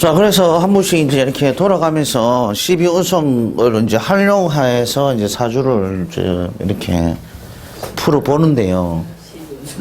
자, 그래서 한 분씩 이제 이렇게 돌아가면서 12운송을 이제 활용해서 이제 사주를 이제 이렇게 풀어보는데요.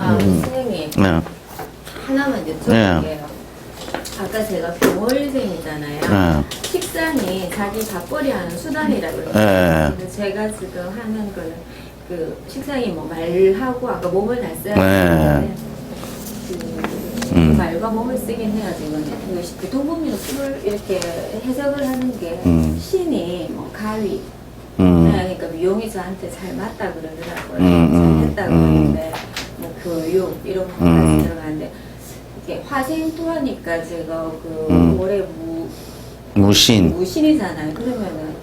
아, 선생님 네. 하나만 여쭤볼게요. 네. 아까 제가 병월생이잖아요. 네. 식상이 자기 밥벌이 하는 수단이라고 그랬어요. 네. 제가 지금 하는 거는 그 식상이 뭐 말하고 아까 몸을 다 써야 네. 되는데 그, 음. 말과 몸을 쓰긴. 그, 시- 그 동국민은 술을 이렇게 해석을 하는 게 음. 신이 뭐 가위 음. 그러니까 미용이 저한테 잘 맞다 그러더라고요. 음, 음, 잘 됐다 음. 그러는데 뭐 교육 이런 거까지 음. 들어가는데 이게 화생토 하니까 제가 그 음. 올해 무 무신. 무신이잖아요. 그러면은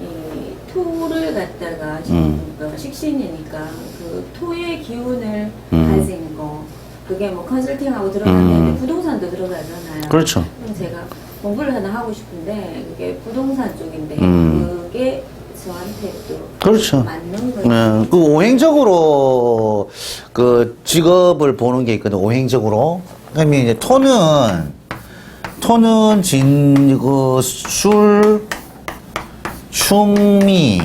이 토를 갖다가 음. 그러니까 식신이니까 그 토의 기운을 음. 가진 거 그게 뭐 컨설팅하고 들어가는데 음. 부동산도 들어가잖아요. 그렇죠. 그럼 제가 공부를 하나 하고 싶은데 그게 부동산 쪽인데 음. 그게 저한테 또 그렇죠. 맞는 거예요. 네, 그 오행적으로 그 직업을 보는 게 있거든. 오행적으로. 그다음에 이제 토는 토는 진그술 충미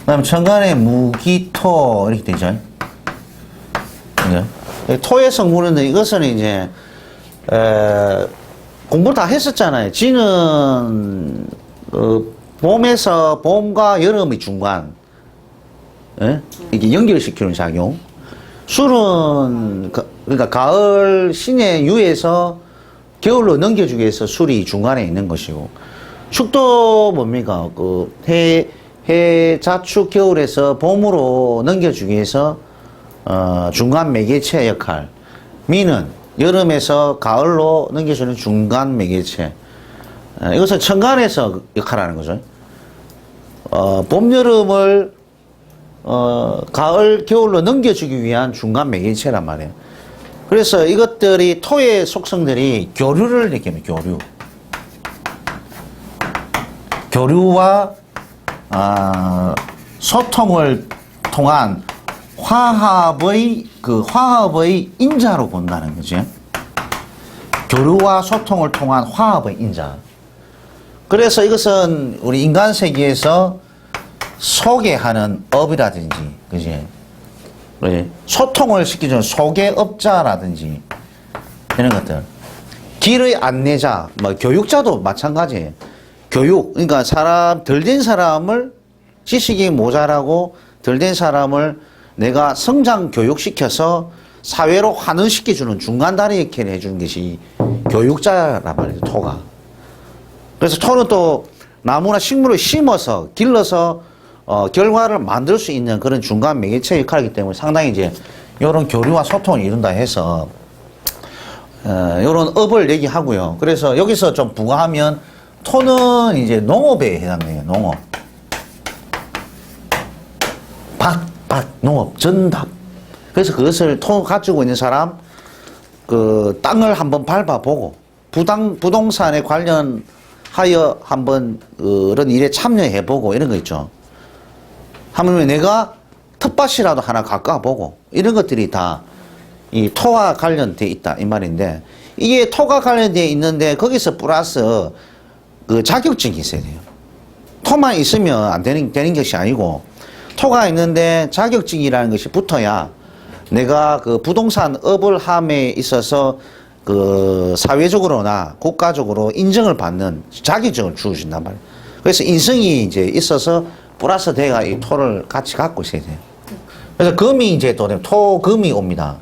그다음 천간에 무기토 이렇게 되죠. 네. 토의 성분은 이것은 이제 에, 공부를 다 했었잖아요. 지는 어, 봄에서 봄과 여름의 중간 예? 이게 연결시키는 작용. 술은 가- 그러니까 가을 신의 유에서 겨울로 넘겨주기 위해서 술이 중간에 있는 것이고 축도 뭡니까 그해 해 자축 겨울에서 봄으로 넘겨주기 위해서 어, 중간 매개체 역할. 미는 여름에서 가을로 넘겨주는 중간 매개체. 어, 이것은 천간에서 역할하는 거죠. 어, 봄, 여름을 어, 가을, 겨울로 넘겨주기 위한 중간 매개체란 말이에요. 그래서 이것들이 토의 속성들이 교류를 얘기합니다. 교류. 교류와 아, 소통을 통한 화합의 그 화합의 인자로 본다는 거지. 교류와 소통을 통한 화합의 인자. 그래서 이것은 우리 인간 세계에서 소개하는 업이라든지, 그지? 그지? 소통을 시키는 소개업자라든지, 이런 것들. 길의 안내자, 뭐, 교육자도 마찬가지예요. 교육. 그러니까 사람, 덜 된 사람을 지식이 모자라고 덜 된 사람을 내가 성장 교육시켜서 사회로 환원시켜주는 중간다리 역할을 해주는 것이 교육자란 말이죠, 토가. 그래서 토는 또 나무나 식물을 심어서 길러서 어, 결과를 만들 수 있는 그런 중간 매개체 역할이기 때문에 상당히 이제 이런 교류와 소통을 이룬다 해서 어, 이런 업을 얘기하고요. 그래서 여기서 좀 부과하면 토는 이제 농업에 해당돼요. 농업. 밭, 밭, 농업, 전답. 그래서 그것을 토 가지고 있는 사람 그 땅을 한번 밟아보고 부당 부동산에 관련하여 한번 그런 일에 참여해보고 이런 거 있죠. 하물며 내가 텃밭이라도 하나 가까보고 이런 것들이 다 이 토와 관련돼 있다 이 말인데 이게 토가 관련돼 있는데 거기서 플러스 그 자격증이 있어야 돼요. 토만 있으면 안 되는 되는 것이 아니고 토가 있는데 자격증이라는 것이 붙어야 내가 그 부동산 업을 함에 있어서 그 사회적으로나 국가적으로 인정을 받는 자격증을 주어준단 말이에요. 그래서 인성이 이제 있어서 플러스 대가 이 토를 같이 갖고 있어야 돼요. 그래서 금이 이제 또 토 금이 옵니다.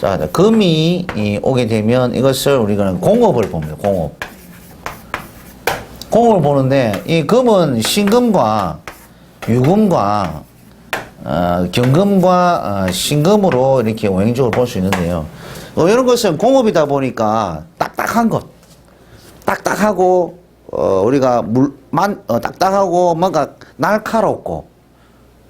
자, 금이 이 오게 되면 이것을 우리가 공업을 봅니다. 공업. 공업을 보는데 이 금은 신금과 유금과 어, 경금과 어, 신금으로 이렇게 오행적으로 볼 수 있는데요. 어, 이런 것은 공업이다 보니까 딱딱한 것, 딱딱하고 어, 우리가 물 만 어, 딱딱하고 뭔가 날카롭고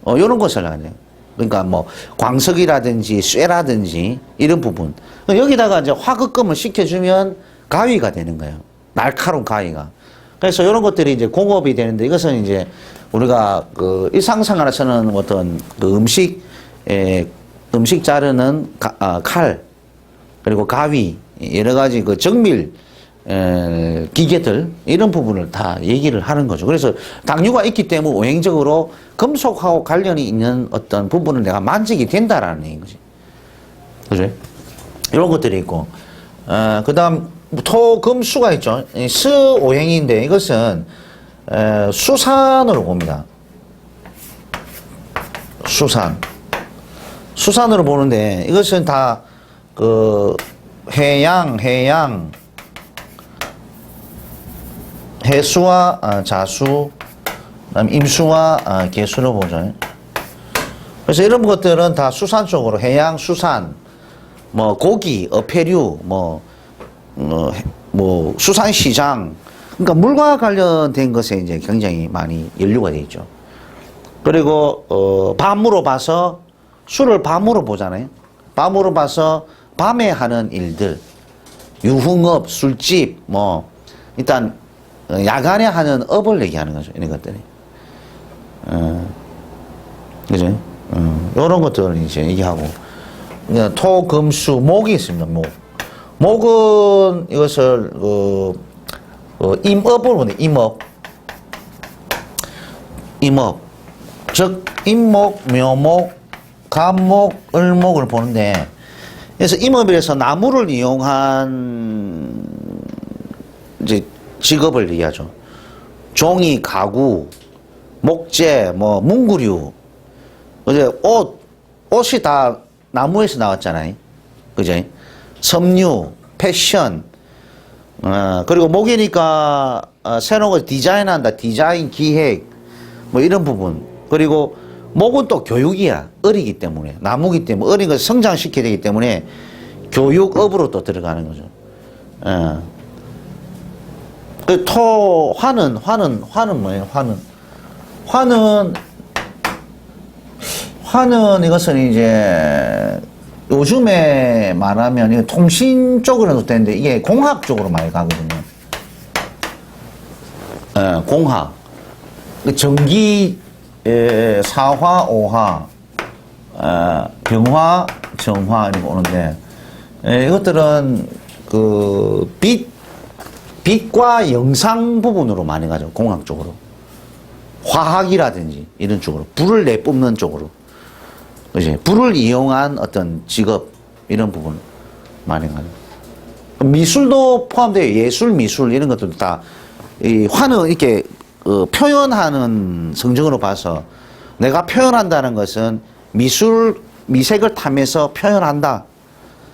어, 이런 것을 하네요. 그러니까 뭐 광석이라든지 쇠라든지 이런 부분 여기다가 이제 화극금을 시켜주면 가위가 되는 거예요. 날카로운 가위가. 그래서 이런 것들이 이제 공업이 되는데 이것은 이제 우리가 그 일상생활에서는 어떤 그 음식 에, 음식 자르는 가- 아, 칼 그리고 가위 여러 가지 그 정밀 에, 기계들 이런 부분을 다 얘기를 하는 거죠. 그래서 당류가 있기 때문에 오행적으로 금속하고 관련이 있는 어떤 부분을 내가 만지게 된다라는 얘기인 거지. 그죠? 이런 것들이 있고, 어, 그 다음, 토, 금, 수가 있죠. 이 스, 오행인데 이것은, 에, 수산으로 봅니다. 수산. 수산으로 보는데 이것은 다, 그, 해양, 해양, 해수와 아, 자수, 임수와 아, 개수로 보죠. 그래서 이런 것들은 다 수산 쪽으로 해양 수산, 뭐 고기, 어패류, 뭐, 뭐 수산 시장, 그러니까 물과 관련된 것에 이제 굉장히 많이 연루가 돼 있죠. 그리고 어, 밤으로 봐서 술을 밤으로 보잖아요. 밤으로 봐서 밤에 하는 일들, 유흥업, 술집, 뭐 일단 어, 야간에 하는 업을 얘기하는 거죠. 이런 것들이. 어, 그죠? 어, 이런 것들을 이제 얘기하고 토, 금, 수, 목이 있습니다. 목. 목은 이것을 어, 어, 임업을 보네. 임업. 임업. 즉 임목, 묘목, 간목, 을목을 보는데 그래서 임업에서 나무를 이용한 이제 직업을 얘기하죠. 종이, 가구, 목재, 뭐 문구류, 이제 옷, 옷이 다 나무에서 나왔잖아요. 그죠? 섬유, 패션, 어, 그리고 목이니까 어, 새로운 걸 디자인한다. 디자인, 기획, 뭐 이런 부분. 그리고 목은 또 교육이야. 어리기 때문에. 나무기 때문에. 어린 걸 성장시켜야 되기 때문에 교육업으로 또 들어가는 거죠. 어. 그 토, 화는, 화는, 화는 뭐예요? 화는. 화는, 화는 이것은 이제 요즘에 말하면 이거 통신 쪽으로도 되는데 이게 공학 쪽으로 많이 가거든요. 예, 공학. 그 전기, 에, 사화, 오화, 어, 병화, 정화 이렇게 오는데 에, 이것들은 그 빛, 빛과 영상 부분으로 많이 가죠. 공학 쪽으로. 화학이라든지 이런 쪽으로. 불을 내뿜는 쪽으로. 그지? 불을 이용한 어떤 직업 이런 부분 많이 가죠. 미술도 포함되어 예술, 미술 이런 것들도 다 이 화는 이렇게 어, 표현하는 성정으로 봐서 내가 표현한다는 것은 미술 미색을 타면서 표현한다.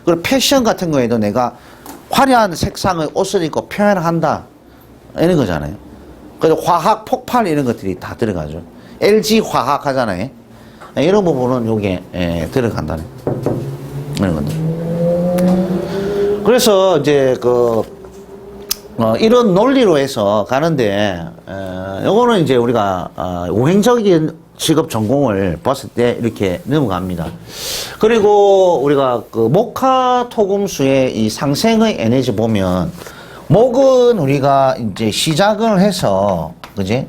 그리고 패션 같은 거에도 내가 화려한 색상의 옷을 입고 표현한다. 이런 거잖아요. 그래서 화학 폭발 이런 것들이 다 들어가죠. LG 화학 하잖아요. 이런 부분은 여기에 예, 들어간다는 이런 것들. 그래서 이제 그 어, 이런 논리로 해서 가는데 어, 요거는 이제 우리가 어, 오행적인 직업 전공을 봤을 때 이렇게 넘어갑니다. 그리고 우리가 그 목화 토금수의 이 상생의 에너지 보면 목은 우리가 이제 시작을 해서 그지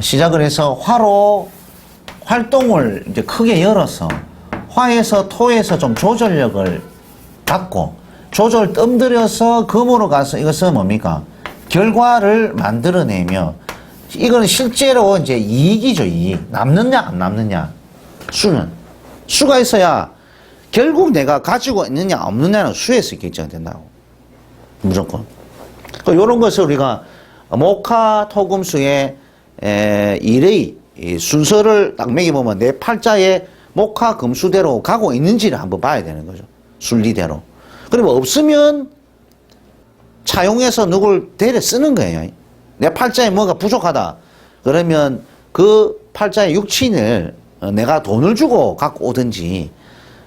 시작을 해서 화로 활동을 이제 크게 열어서 화에서 토에서 좀 조절력을 받고 조절 뜸들여서 금으로 가서 이것은 뭡니까? 결과를 만들어내며 이거는 실제로 이제 이익이죠, 이익. 남느냐, 안 남느냐. 수는. 수가 있어야 결국 내가 가지고 있느냐, 없느냐는 수에서 결정된다고. 무조건. 이런 것을 우리가 목화 토금수의 에, 일의 이 순서를 딱 매겨보면 내 팔자에 목화 금수대로 가고 있는지를 한번 봐야 되는 거죠. 순리대로. 그리고 없으면 차용해서 누굴 데려 쓰는 거예요. 내 팔자에 뭐가 부족하다. 그러면 그 팔자의 육친을 어, 내가 돈을 주고 갖고 오든지,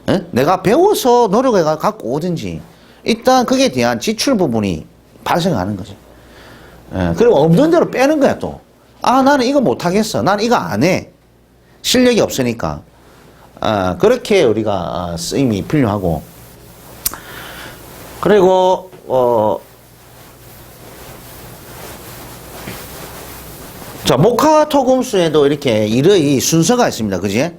어? 내가 배워서 노력해 갖고 오든지, 일단 그에 대한 지출 부분이 발생하는 거죠. 예, 그리고 없는 대로 빼는 거야, 또. 아, 나는 이거 못하겠어. 나는 이거 안 해. 실력이 없으니까. 아, 그렇게 우리가 아, 쓰임이 필요하고. 그리고, 어, 자, 목화 토금수에도 이렇게 일의 순서가 있습니다. 그지?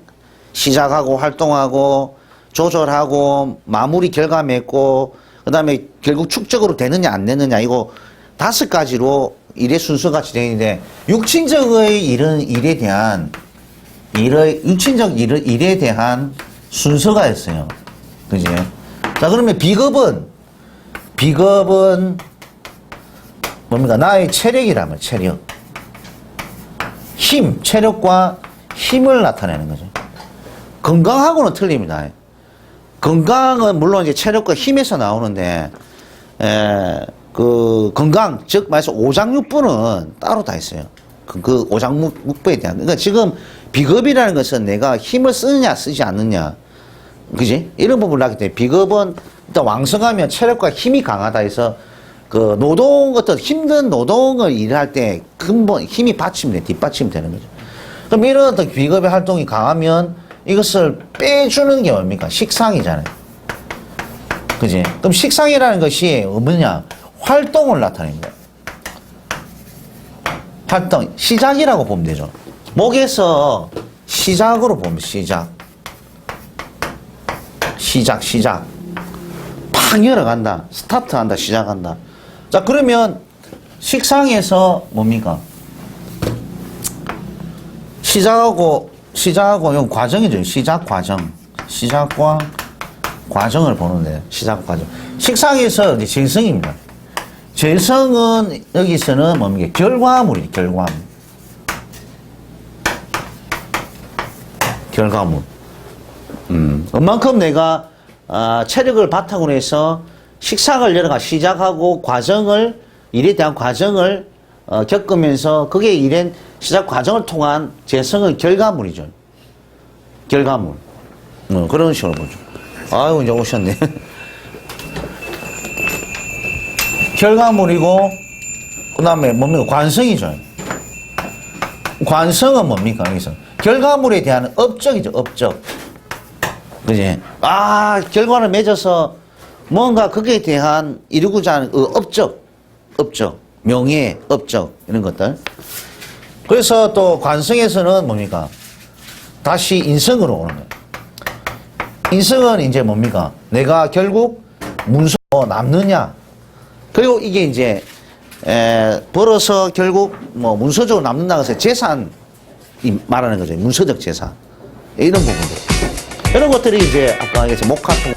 시작하고, 활동하고, 조절하고, 마무리 결과 맺고, 그 다음에 결국 축적으로 되느냐, 안 되느냐, 이거 다섯 가지로 일의 순서가 진행되는데 육친적의 일은 일에 대한 일의 육친적 일, 일에 대한 순서가 있어요. 그지? 자 그러면 비겁은 비겁은 뭡니까? 나의 체력이라면 체력. 힘, 체력과 힘을 나타내는 거죠. 건강하고는 틀립니다. 건강은 물론 이제 체력과 힘에서 나오는데, 에, 그 건강, 즉 말해서 오장육부는 따로 다 있어요. 그, 그 오장육부에 대한. 그러니까 지금 비겁이라는 것은 내가 힘을 쓰느냐 쓰지 않느냐, 그지? 이런 부분을 하기 때문에 비겁은 일단 왕성하면 체력과 힘이 강하다 해서 그 노동 어떤 힘든 노동을 일할 때 근본 힘이 받침돼 뒷받침 되는 거죠. 그럼 이런 어떤 비겁의 활동이 강하면 이것을 빼주는 게 뭡니까? 식상이잖아요. 그지? 그럼 식상이라는 것이 뭐냐? 활동을 나타내는 거예요. 활동, 시작이라고 보면 되죠. 목에서 시작으로 보면 시작. 시작, 시작. 팍 열어간다. 스타트한다. 시작한다. 자, 그러면 식상에서 뭡니까? 시작하고, 시작하고, 이건 과정이죠. 시작 과정. 시작과 과정을 보는데, 시작 과정. 식상에서 이제 질성입니다. 질성은 여기서는 뭡니까? 결과물이 결과물. 결과물. 음, 그만큼 내가 아, 체력을 바탕으로 해서 식상을 가지 시작하고 과정을 일에 대한 과정을 어, 겪으면서 그게 일의 시작 과정을 통한 재성의 결과물이죠. 결과물. 어, 그런 식으로 보죠. 아유 이제 오셨네. 결과물이고 그다음에 뭡니까 관성이죠. 관성은 뭡니까 여기서 결과물에 대한 업적이죠 업적. 그지? 아, 결과를 맺어서 뭔가 거기에 대한 이루고자 하는 그 업적, 업적, 명예, 업적, 이런 것들. 그래서 또 관성에서는 뭡니까? 다시 인성으로 오는 거예요. 인성은 이제 뭡니까? 내가 결국 문서 남느냐. 그리고 이게 이제, 에, 벌어서 결국 뭐 문서적으로 남는다고 해서 재산, 이 말하는 거죠. 문서적 재산. 이런 부분들. 이런 것들이 이제 아까 얘기했죠. 목화 통